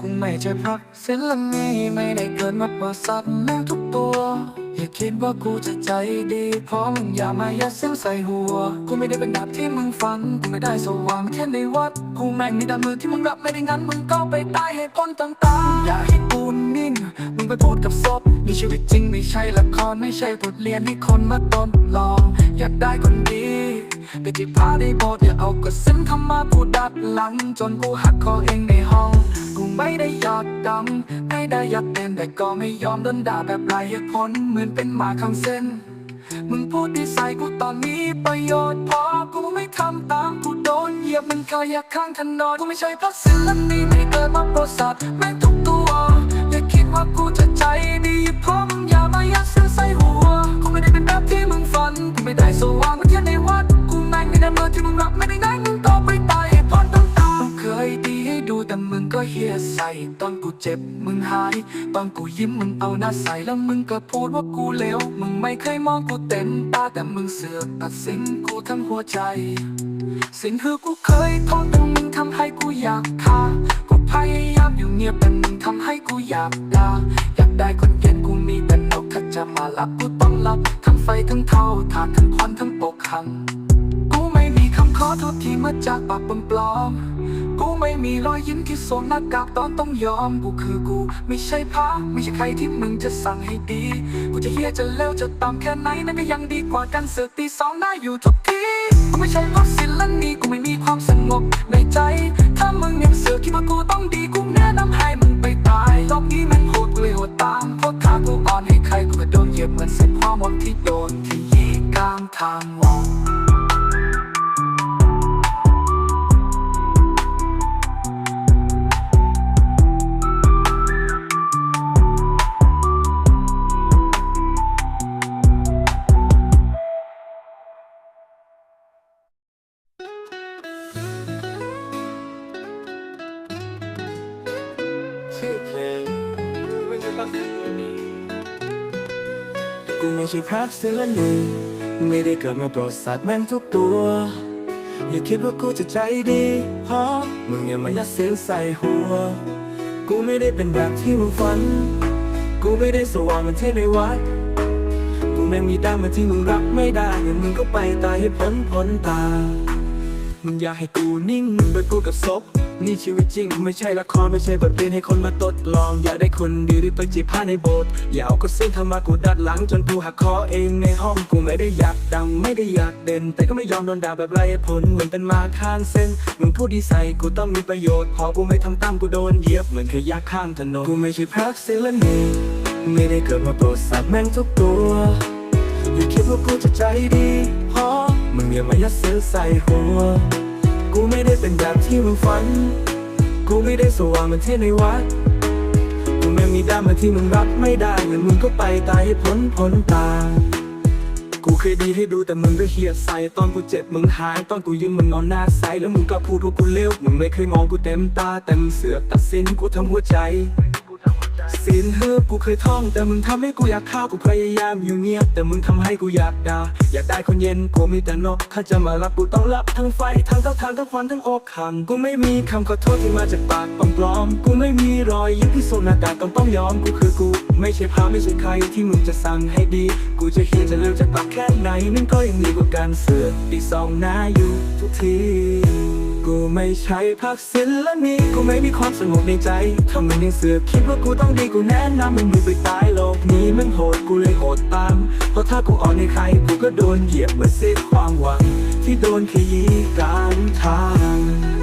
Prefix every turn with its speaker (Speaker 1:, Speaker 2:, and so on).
Speaker 1: กูไม่ใช่พระศิลนีไม่ได้เกิดมาเปิดสัตว์แม่งทุกตัว อย่าคิดว่ากูจะใจดีเพราะมึงอย่ามายัดเส้นใส่หัว กูไม่ได้เป็นดาบที่มึงฝัน กูไม่ได้สว่างแค่ในวัด กูแม่งมีดาบมือที่มึงรับไม่ได้งั้นมึงก็ไปตายให้พ้นต่างๆ อย่าให้กูนิ่ง มึงไปพูดกับศพมีชีวิตจริงไม่ใช่ละครไม่ใช่บทเรียนให้คนมาตนลอง อยากได้คนดีไปจีบพาได้โบสถ์อย่าเอากระสินเข้ามาพูดดัดหลัง จนกูหักคอเองใน ไม่ได้อยากดังไม่ได้อยากเต้นแต่ก็ไม่ยอมโดนด่าแบบไร้เหตุผลเหมือนเป็นหมาคำเส้น มึงพูดดีใส่กูตอนนี้ประโยชน์พอกูไม่ทำตามกูโดนเหยียบมันก็อยากข้างถนนกูไม่ใช่พระศิลนีไม่ได้เกิดมาโปรสัตว์แม่งทุกตัวอย่าคิดว่ากูจะใจดีเพราะมึงอย่ามายัดเส้นใส่หัวกูไม่ได้เป็นแบบที่มึงฝันกูไม่ได้สว่าง ตอนกูเจ็บมึงหาย ตอนกูยิ้มมึงเอาหน้าใสแล้วมึงก็พูดว่ากูเลวมึงไม่เคยมองกูเต็มตาแต่มึงเสือกตัดสินกูทั้งหัวใจ สิ่งคือกูเคยทนแต่มึงทำให้กูอยากฆ่ากูพยายามอยู่เงียบแต่มึงทำให้กูอยากด่าอยากได้คนเย็นกูมีแต่นกถ้าจะมาหลับกูต้องหลับทั้งไฟทั้งเท่าทานทั้งควันทั้งปกหัง ขอโทษที่มาจากปากปลอมๆกูไม่มีรอยยิ้มที่สวมหน้ากากตอนต้องยอม กูคือกู ไม่ใช่พระไม่ใช่ใครที่มึงจะสั่งให้ดี กูจะเฮียจะเลวจะต่ำแค่ไหนนั่นก็ยังดีกว่ากันเสือกตีสองได้อยู่ทุกที กูไม่ใช่พระศิลนีกูไม่มีความสงบในใจ ถ้ามึงยังเสือกคิดว่ากูต้องดีกูแนะนำให้มึงไปตายรอบนี้มันโหดเลยโหดตามเพราะถ้ากูอ่อนให้ใครกูก็โดนเหยียบเหมือนเศษความหวังที่โดนที่ยีกลางทางวอง
Speaker 2: ชื่อเพลงไม่ใช่พระศิลนีกูไม่ใช่พระศิลนีไม่ได้เกิดมาโปรดสัตว์แม่งทุกตัว อย่าคิดว่ากูจะใจดีเพราะมึงอย่ามายัดเสียงใส่หัว กูไม่ได้เป็นแบบที่มึงฝัน กูไม่ได้สว่างเหมือนเทพในวัดกูแม่งมีด้านมาที่มึงรับไม่ได้งั้นมึงก็ไปตายให้พ้นพ้นตา มึงอยากให้กูนิ่งมึงไปพูดกับศพนี่ชีวิตจริง ไม่ใช่ละคร ไม่ใช่บทเรียนให้คนมาทดลอง อย่าได้คนดีหรือไปจีบผ้าในโบสถ์อย่าเอาก็สิ่งทำมากูดัดหลังจนกูหักคอเองในห้องกูไม่ได้อยากดัง ไม่ได้อยากเด่น แต่ก็ไม่ยอมโดนด่าแบบไรเหตุผลเหมือนเป็นมาข้างเส้นมึงพูดดีใส่กูต้องมีประโยชน์ พอกูไม่ทำตามกูโดนเหยียบเหมือนขยะข้างถนนกูไม่ใช่พระศิลนีไม่ได้เกิดมาโปรดสัตว์แม่งทุกตัวอย่าคิดว่ากูจะใจดี อย่ามายัดเสือใส่หัว กูไม่ได้เป็นแบบที่มึงฝัน กูไม่ได้สว่างเหมือนเทพในวัด กูไม่มีด้านมาที่มึงรับไม่ได้เงินมึงก็ไปตายให้พ้นพ้นตา กูเคยดีให้ดูแต่มึงก็เฮียใส่ตอนกูเจ็บมึงหายตอนกูยืมมึงนอนหน้าใสแล้วมึงก็พูดว่ากูเลวมึงไม่เคยมองกูเต็มตาแต่มึงเสือกตัดสินกูทั้งหัวใจ สินเฮือกูเคยท่อง แต่มึงทำให้กูอยากข้ากูพยายามอยู่เงียบแต่มึงทำให้กูอยากด่าอยากได้คนเย็นกูมีแต่นกถ้าจะมารับกูต้องรับทั้งไฟทั้งเต้าทานทั้งควันทั้งอกหังกูไม่มีคำขอโทษที่มาจากปากปลอมๆกูไม่มีรอยยิ้มที่สวมหน้ากากต้องต้องยอมกูคือกู ไม่ใช่พาไม่ใช่ใครที่มึงจะสั่งให้ดี กูจะเฮียจะเร็วจะปากแค่ไหนนั่นก็ยังดีกว่าการเสือกตีสองหน้าอยู่ทุกที กูไม่ใช่พักศิลนีกูไม่มีความสงบในใจทำไมยังเสือกคิดว่ากูต้องดีกูแนะนำมึงมือไปตายโลกนี้มันโหดกูเลยโหดตาม เพราะถ้ากูอ่อนในใครกูก็โดนเหยียบเหมือนเศษความหวัง ที่โดนขยี้กลางทาง